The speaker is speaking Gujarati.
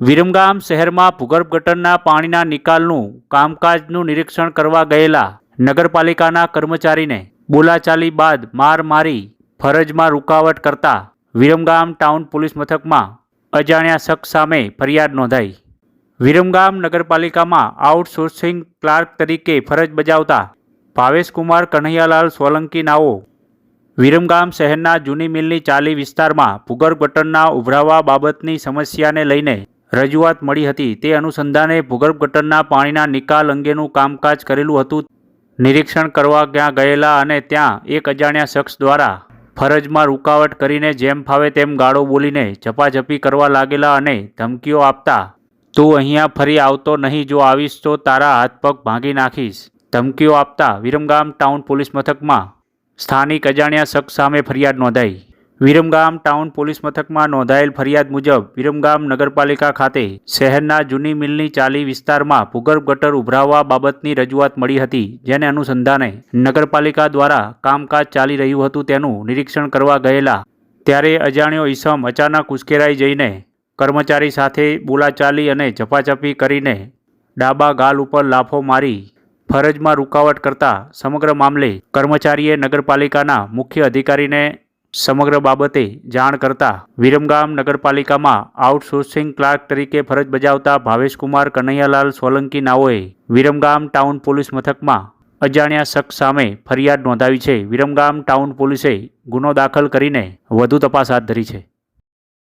વિરમગામ શહેરમાં ભૂગર્ભ ગટરના પાણીના નિકાલનું કામકાજનું નિરીક્ષણ કરવા ગયેલા નગરપાલિકાના કર્મચારીને બોલાચાલી બાદ માર મારી ફરજમાં રૂકાવટ કરતા વિરમગામ ટાઉન પોલીસ મથકમાં અજાણ્યા શખ્સ સામે ફરિયાદ નોંધાઈ. વિરમગામ નગરપાલિકામાં આઉટસોર્સિંગ ક્લાર્ક તરીકે ફરજ બજાવતા ભાવેશકુમાર કન્હૈયાલાલ સોલંકી નાઓ વિરમગામ શહેરના જૂની મિલની ચાલી વિસ્તારમાં ભૂગર્ભ ગટરના ઉભરાવા બાબતની સમસ્યાને લઈને રજૂઆત મળી હતી. તે અનુસંધાને ભૂગર્ભ ગટરના પાણીના નિકાલ અંગેનું કામકાજ કરેલું હતું. નિરીક્ષણ કરવા ત્યાં ગયેલા અને ત્યાં એક અજાણ્યા શખ્સ દ્વારા ફરજમાં રૂકાવટ કરીને જેમ ફાવે તેમ ગાળો બોલીને ઝપાઝપી કરવા લાગેલા અને ધમકીઓ આપતા, તું અહીંયા ફરી આવતો નહીં, જો આવીશ તો તારા હાથ પગ ભાંગી નાખીશ. ધમકીઓ આપતા વિરમગામ ટાઉન પોલીસ મથકમાં સ્થાનિક અજાણ્યા શખ્સ સામે ફરિયાદ નોંધાઈ. વિરમગામ ટાઉન પોલીસ મથકમાં નોંધાયેલ ફરિયાદ મુજબ વિરમગામ નગરપાલિકા ખાતે શહેરના જૂની મિલની ચાલી વિસ્તારમાં ભૂગર્ભ ગટર ઉભરાવવા બાબતની રજૂઆત મળી હતી, જેને અનુસંધાને નગરપાલિકા દ્વારા કામકાજ ચાલી રહ્યું હતું તેનું નિરીક્ષણ કરવા ગયેલા. ત્યારે અજાણ્યો ઈસમ અચાનક ઉશ્કેરાઈ જઈને કર્મચારી સાથે બોલાચાલી અને ઝપાઝપી કરીને ડાબા ગાલ ઉપર લાફો મારી ફરજમાં રૂકાવટ કરતા સમગ્ર મામલે કર્મચારીએ નગરપાલિકાના મુખ્ય અધિકારીને સમગ્ર બાબતે જાણ કરતા વિરમગામ નગરપાલિકામાં આઉટસોર્સિંગ ક્લાર્ક તરીકે ફરજ બજાવતા ભાવેશકુમાર કનૈયાલાલ સોલંકી નાઓએ વિરમગામ ટાઉન પોલીસ મથકમાં અજાણ્યા શખ્સ સામે ફરિયાદ નોંધાવી છે. વિરમગામ ટાઉન પોલીસે ગુનો દાખલ કરીને વધુ તપાસ હાથ ધરી છે.